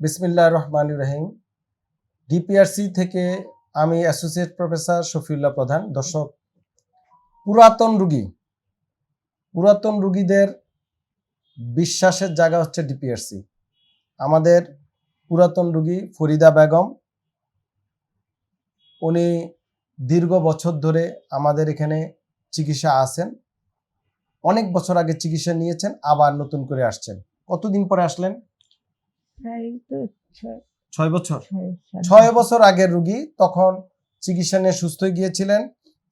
বিসমিল্লাহ রহমান রহিম। ডিপিআরসি থেকে আমি অ্যাসোসিয়েট প্রফেসর শফিউল্লাহ প্রধান, দর্শক। পুরাতন রুগী। পুরাতন রুগীদের বিশ্বাসের জায়গা হচ্ছে ডিপিআরসি। আমাদের পুরাতন রুগী ফরিদা বেগম, উনি দীর্ঘ বছর ধরে আমাদের এখানে চিকিৎসা আছেন। অনেক বছর আগে চিকিৎসা নিয়েছেন, আবার নতুন করে আসছেন। কতদিন পরে আসলেন? ছয় বছর? ছয় বছর। আগের রুগী তখন চিকিৎসা নিয়ে সুস্থ গিয়েছিলেন।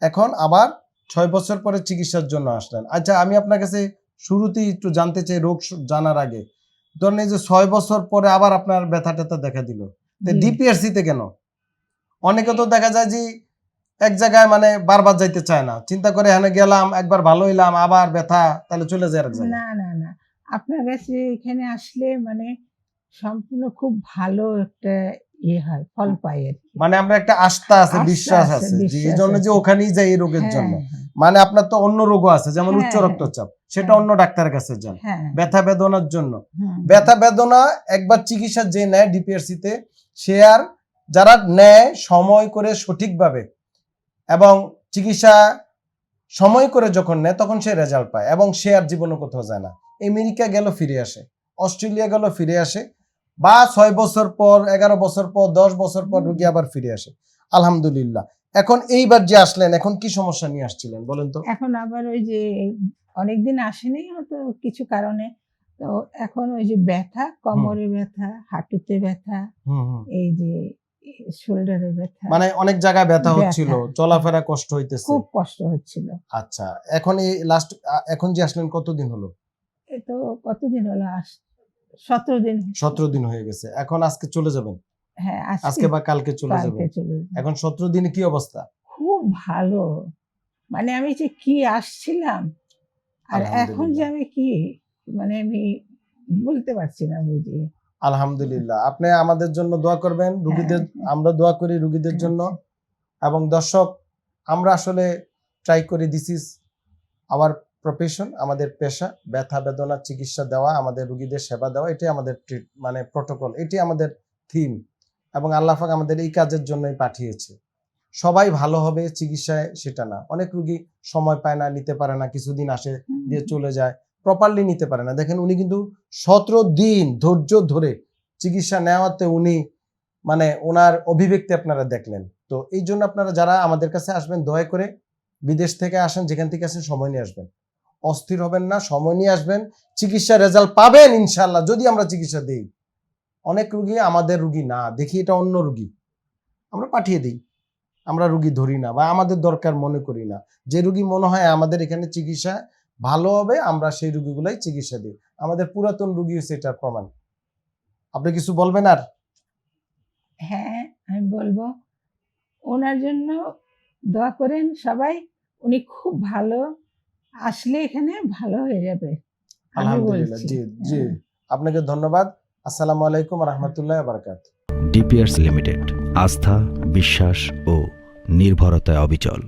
এখন আবার ছয় বছর পরে চিকিৎসার জন্য আসলেন। আচ্ছা আমি আপনার কাছে শুরুতেই একটু জানতে চাই রোগ জানার আগে। ধরেন এই যে ছয় বছর পরে আবার আপনার ব্যথা ট্যাথা দেখা দিল। জি। ডিপিআরসি তে কেন? অনেকে তো দেখা যায় যে এক জায়গায় মানে বারবার যাইতে চায় না। চিন্তা করে এখানে গেলাম একবার ভালো হইলাম আবার ব্যথা তাহলে চলে যায় না না না। আপনার কাছে এখানে আসলে মানে সম্পূর্ণ খুব ভালো একটা ইয়ে হয় ফল পাই আর। মানে আমরা একটা আস্থা আছে বিশ্বাস আছে, এই জন্য যে ওখানেই যাই এই রোগের হ্যাঁ, জন্য। হ্যাঁ, মানে আপনার তো অন্য রোগও আছে যেমন হ্যাঁ, উচ্চ। রক্তচাপ সেটা। অন্য ডাক্তারের কাছে যান। ব্যথা বেদনার জন্য। ব্যথা বেদনা একবার চিকিৎসা যে নেয় ডিপিআরসি তে সে আর যারা নেয় সময় করে সঠিকভাবে এবং চিকিৎসা সময় করে যখন নেয় তখন সে রেজাল্ট পায় এবং সে আর জীবনে কোথাও যায় না। আমেরিকা গেল ফিরে আসে অস্ট্রেলিয়া গেল ফিরে আসে বা ছয় বছর পর এগারো বছর পর দশ বছর পর রুগী আবার ফিরে আসে। আলহামদুলিল্লাহ। এখন এইবার যে আসলেন এখন কি সমস্যা নিয়ে আসছিলেন বলেন তো? এখন আবার ওই যে অনেকদিন আসেনি হয়তো কিছু কারণে। তো এখন ওই যে ব্যথা কোমরে ব্যথা হাঁটুতে ব্যথা এই যে শোল্ডারে ব্যথা। মানে অনেক জায়গায় ব্যথা। হচ্ছিল চলাফেরা কষ্ট হইতেছে। খুব কষ্ট হচ্ছিল। আচ্ছা এখন এই লাস্ট এখন যে আসলেন কতদিন হলো? এ তো কতদিন হলো আস সতেরো দিন সতেরো দিন হয়ে গেছে। এখন আজকে চলে যাবেন? হ্যাঁ আজকে বা কালকে চলে যাবেন? এখন সতেরো দিনে কি অবস্থা? খুব ভালো। মানে আমি যে কি আসছিলাম আর এখন যে আমি কি মানে আমি বলতে পারছি না বুঝিয়ে আলহামদুলিল্লাহ। আপনি আমাদের জন্য দোয়া করবেন রুগীদের হ্যাঁ। আমরা দোয়া করি রুগীদের জন্য। এবং দর্শক আমরা আসলে ট্রাই করি দিস ইজ আওয়ার প্রফেশন আমাদের পেশা, ব্যথা, বেদনা, চিকিৎসা দেওয়া, আমাদের রুগীদের সেবা দেওয়া, এটাই আমাদের মানে প্রটোকল এটাই আমাদের থিম এবং আল্লাহ পাক আমাদের এই কাজের জন্যই পাঠিয়েছে। সবাই ভালো হবে চিকিৎসায় সেটা না। অনেক রুগী সময় পায় না, নিতে পারে না, কিছুদিন আসে দিয়ে চলে যায় প্রপারলি নিতে পারে না। দেখেন উনি কিন্তু সতেরো দিন ধৈর্য ধরে চিকিৎসা নেওয়াতে উনি মানে ওনার অভিব্যক্তি আপনারা দেখলেন। তো এই জন্য আপনারা যারা আমাদের কাছে আসবেন, দয়া করে বিদেশ থেকে আসেন, যেখান থেকে আসেন, সময় নিয়ে আসবেন। অস্থির হবেন না, সময় নিয়ে আসবেন, চিকিৎসার রেজাল্ট পাবেন ইনশাল্লাহ যদি আমরা চিকিৎসা দিই। অনেক রুগী আমাদের রুগী না, দেখি এটা অন্য রুগী। আমরা পাঠিয়ে দিই। আমরা রুগী ধরি না বা আমাদের দরকার মনে করি না। যে রুগী মনে হয়, আমাদের এখানে চিকিৎসা ভালো হবে, আমরা সেই রুগীগুলাই চিকিৎসা দিই। আমাদের পুরাতন রুগী হচ্ছে এটার প্রমাণ। আপনি কিছু বলবেন আর? হ্যাঁ আমি বলব, ওনার জন্য দোয়া করেন সবাই, উনি খুব ভালো আসলে এখানে ভালো হয়ে যাবে আলহামদুলিল্লাহ জি জি হ্যাঁ। আপনাকে ধন্যবাদ। আসসালামু আলাইকুম রহমতুল্লাহ বারকাত। ডিপিআরস লিমিটেড আস্থা বিশ্বাস ও নির্ভরতায় অবিচল।